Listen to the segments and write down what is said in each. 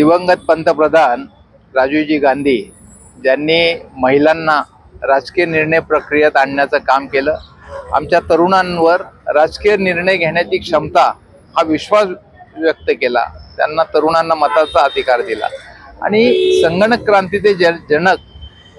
दिवंगत पंतप्रधान राजीवजी गांधी ज्यांनी महिलांना राजकीय निर्णय प्रक्रियेत आणण्याचं काम केलं. आमच्या तरुणांवर राजकीय निर्णय घेण्याची क्षमता हा विश्वास व्यक्त केला. त्यांना तरुणांना मताचा अधिकार दिला. आणि संगणक क्रांतीचे जन जनक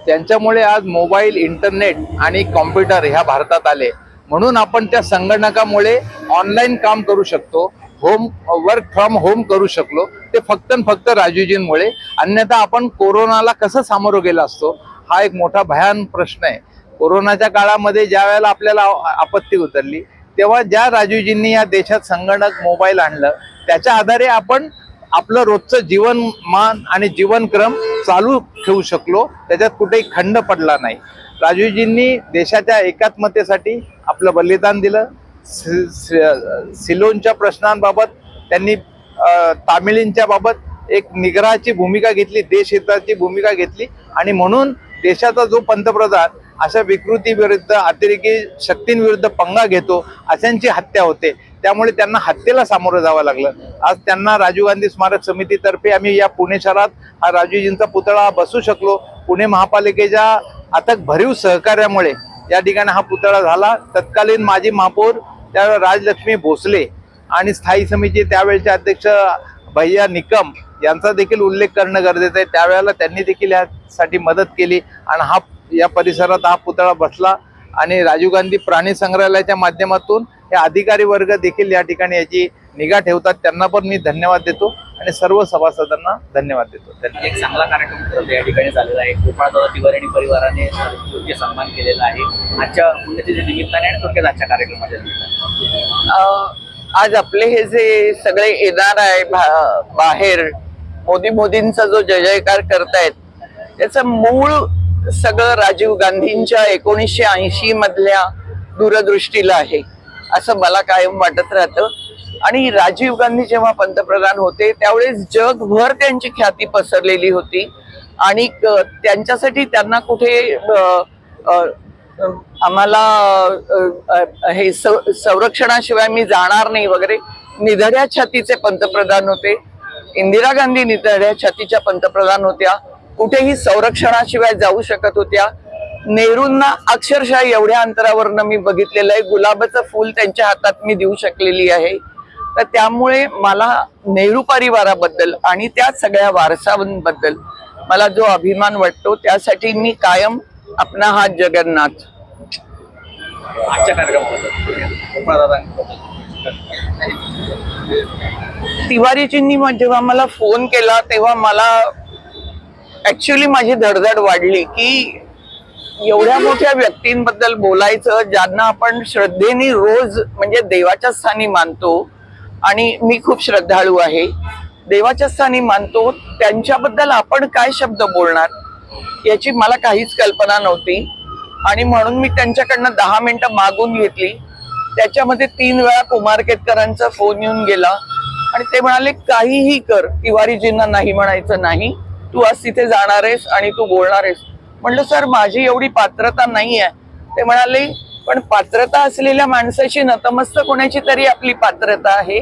त्यांच्यामुळे आज मोबाईल इंटरनेट आणि कॉम्प्युटर ह्या भारतात आले. म्हणून आपण त्या संगणकामुळे ऑनलाईन काम करू शकतो. होम वर्क फ्रॉम होम करू शकलो. ते फक्त आणि फक्त राजूजींमुळे. अन्यथा आपण कोरोनाला कसं सामोरं गेला असतो हा एक मोठा भयान प्रश्न आहे. कोरोनाच्या काळामध्ये ज्या वेळेला आपल्याला आपत्ती उतरली तेव्हा ज्या राजूजींनी या देशात संगणक मोबाईल आणलं त्याच्या आधारे आपण आपलं रोजचं जीवनमान आणि जीवनक्रम चालू ठेवू शकलो. त्याच्यात कुठेही खंड पडला नाही. राजूजींनी देशाच्या एकात्मतेसाठी आपलं बलिदान दिलं. सिलोनच्या प्रश्नांबाबत त्यांनी तामिळींच्या बाबत एक निग्रहाची भूमिका घेतली देशहिताची भूमिका घेतली आणि म्हणून देशाचा जो पंतप्रधान अशा विकृतीविरुद्ध अतिरेकी शक्तींविरुद्ध पंगा घेतो अशांची हत्या होते. त्यामुळे त्यांना हत्येला सामोरं जावं लागलं. आज त्यांना राजीव गांधी स्मारक समितीतर्फे आम्ही या पुणे शहरात हा राजीवजींचा पुतळा बसू शकलो. पुणे महापालिकेच्या अथक भरीव सहकार्यामुळे या ठिकाणी हा पुतळा झाला. तत्कालीन माजी महापौर त्यावेळेला राजलक्ष्मी भोसले आणि स्थायी समिती त्यावेळेचे अध्यक्ष भैया निकम यांचा देखील उल्लेख करणं गरजेचं आहे. त्यावेळेला त्यांनी देखील यासाठी मदत केली आणि हा या परिसरात हा पुतळा बसला आणि राजीव गांधी प्राणी संग्रहालयाच्या माध्यमातून हे अधिकारी वर्ग देखील या ठिकाणी याची निगा ठेवतात त्यांना पण मी धन्यवाद देतो आणि सर्व सभासदांना धन्यवाद देतो. धन्यवाद. एक चांगला कार्यक्रम या ठिकाणी झालेला आहे. गोपाळदादा तिवारी आणि परिवाराने योग्य सन्मान केलेला आहे. आजच्या पुण्यतिथी निमित्ताने आणि थोडक्यात आजच्या कार्यक्रमाच्या निमित्ताने. अ, आज आपले हे जे सगळे येणार आहे भा- बाहेर मोदी मोदींचा जो जय जयकार करतायत त्याचं मूळ सगळं राजीव गांधींच्या एकोणीसशे ऐंशी मधल्या दूरदृष्टीला आहे. असं मला कायम वाटत राहतं. आणि राजीव गांधी जेव्हा पंतप्रधान होते त्यावेळेस जगभर त्यांची ख्याती पसरलेली होती. आणि त्यांच्यासाठी त्यांना कुठे आम्हाला हे संरक्षणाशिवाय मी जाणार नाही वगैरे निधड्या छातीचे पंतप्रधान होते. इंदिरा गांधी निधड्या छातीच्या पंतप्रधान होत्या. कुठेही संरक्षणाशिवाय जाऊ शकत होत्या. नेहरूंना अक्षरशः एवढ्या अंतरावरनं मी बघितलेलं आहे. गुलाबाचं फूल त्यांच्या हातात मी देऊ शकलेली आहे. तर त्यामुळे मला नेहरू परिवाराबद्दल आणि त्या सगळ्या वारसांबद्दल मला जो अभिमान वाटतो त्यासाठी मी कायम आपला हा जगन्नाथ. तिवारीजींनी जेव्हा मला फोन केला तेव्हा मला ऍक्च्युली माझी धडधड वाढली की एवढ्या मोठ्या व्यक्तींबद्दल बोलायचं ज्यांना आपण श्रद्धेने रोज म्हणजे देवाच्या स्थानी मानतो आणि मी खूप श्रद्धाळू आहे. देवाच्या स्थानी मानतो त्यांच्याबद्दल आपण काय शब्द बोलणार याची मला काहीच कल्पना नव्हती. आणि म्हणून मी त्यांच्याकडनं दहा मिनटं मागून घेतली. त्याच्यामध्ये तीन वेळा कुमार केतकरांचा फोन येऊन गेला. आणि ते म्हणाले काहीही कर तिवारीजींना नाही म्हणायचं नाही. तू आज तिथे जाणार आहेस आणि तू बोलणार आहेस. म्हणलं सर माझी एवढी पात्रता नाही आहे ते म्हणाले पण पात्रता असलेल्या माणसाची नतमस्तक होण्याची तरी आपली पात्रता आहे.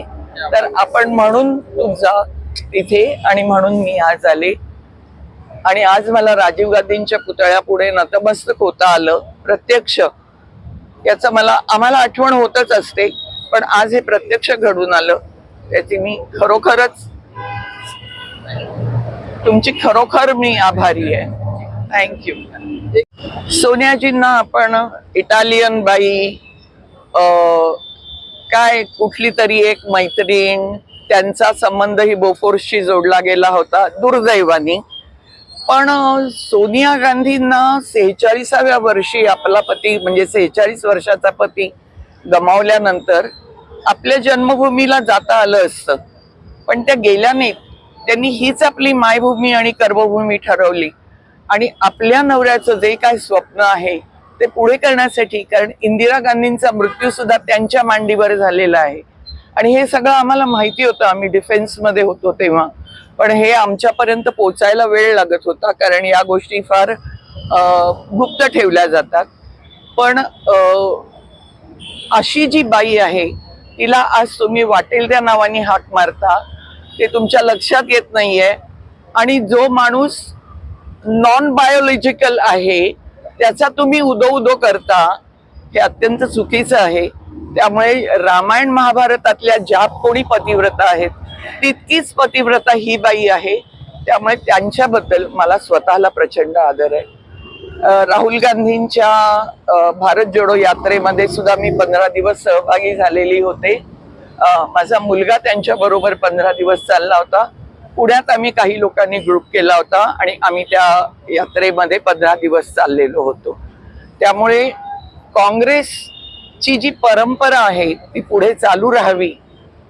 तर आपण म्हणून तू तिथे आणि म्हणून मी आज आले. आणि आज मला राजीव गांधींच्या पुतळ्यापुढे नतमस्तक होता आलं प्रत्यक्ष. याचं मला आम्हाला आठवण होतच असते पण आज हे प्रत्यक्ष घडून आलं. त्याची मी खरोखरच तुमची खरोखर मी आभारी आहे. थँक्यू सोनियाजींना आपण इटालियन बाई काय कुठली तरी एक मैत्रीण त्यांचा संबंधही बोफोर्सशी जोडला गेला होता दुर्दैवानी. पण सोनिया गांधींना सेहेचाळीसाव्या वर्षी आपला पती म्हणजे सेहेचाळीस वर्षाचा पती गमावल्यानंतर आपल्या जन्मभूमीला जाता आलं असतं. पण त्या गेल्या नाहीत. त्यांनी हीच आपली मायभूमी आणि कर्मभूमी ठरवली. आणि आपल्या नवऱ्याचं जे काय स्वप्न आहे ते पुढे करण्यासाठी कारण इंदिरा गांधींचा मृत्यू सुद्धा त्यांच्या मांडीवर झालेला आहे. आणि हे सगळं आम्हाला माहिती होतं आम्ही डिफेन्समध्ये होतो तेव्हा. पण हे आमच्यापर्यंत पोचायला वेळ लागत होता कारण या गोष्टी फार गुप्त ठेवल्या जातात. पण अशी जी बाई आहे तिला आज तुम्ही वाटेल त्या नावाने हाक मारता ते तुमच्या लक्षात येत नाहीये. आणि जो माणूस नॉन बायोलॉजिकल आहे त्याचा तुम्ही उदो उदो करता हे अत्यंत चुकीचं आहे. त्यामुळे रामायण महाभारतातल्या ज्या कोणी पतिव्रता आहेत तितकीच पतिव्रता ही बाई आहे. त्यामुळे त्यांच्याबद्दल मला स्वतःला प्रचंड आदर आहे. राहुल गांधींच्या भारत जोडो यात्रेमध्ये सुद्धा मी पंधरा दिवस सहभागी झालेली होते. माझा मुलगा त्यांच्याबरोबर पंधरा दिवस चालला होता. पुण्यात आम्ही काही लोकांनी ग्रुप केला होता आणि आम्ही त्या यात्रेमध्ये पंधरा दिवस चाललेलो होतो. त्यामुळे काँग्रेसची जी परंपरा आहे ती पुढे चालू राहावी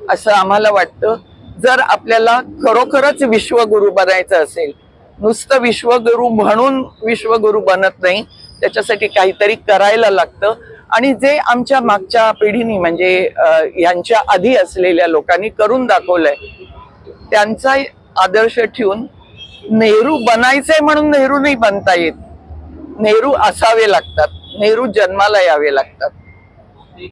असं आम्हाला वाटतं. जर आपल्याला खरोखरच विश्वगुरु बनायचं असेल नुसतं विश्वगुरु म्हणून विश्वगुरु बनत नाही त्याच्यासाठी काहीतरी करायला लागतं. आणि जे आमच्या मागच्या पिढीनी म्हणजे यांच्या आधी असलेल्या लोकांनी करून दाखवलंय त्यांचा आदर्श ठेवून नेहरू बनायचंय म्हणून नेहरू नाही बनता येत. नेहरू असावे लागतात. नेहरू जन्माला यावे लागतात.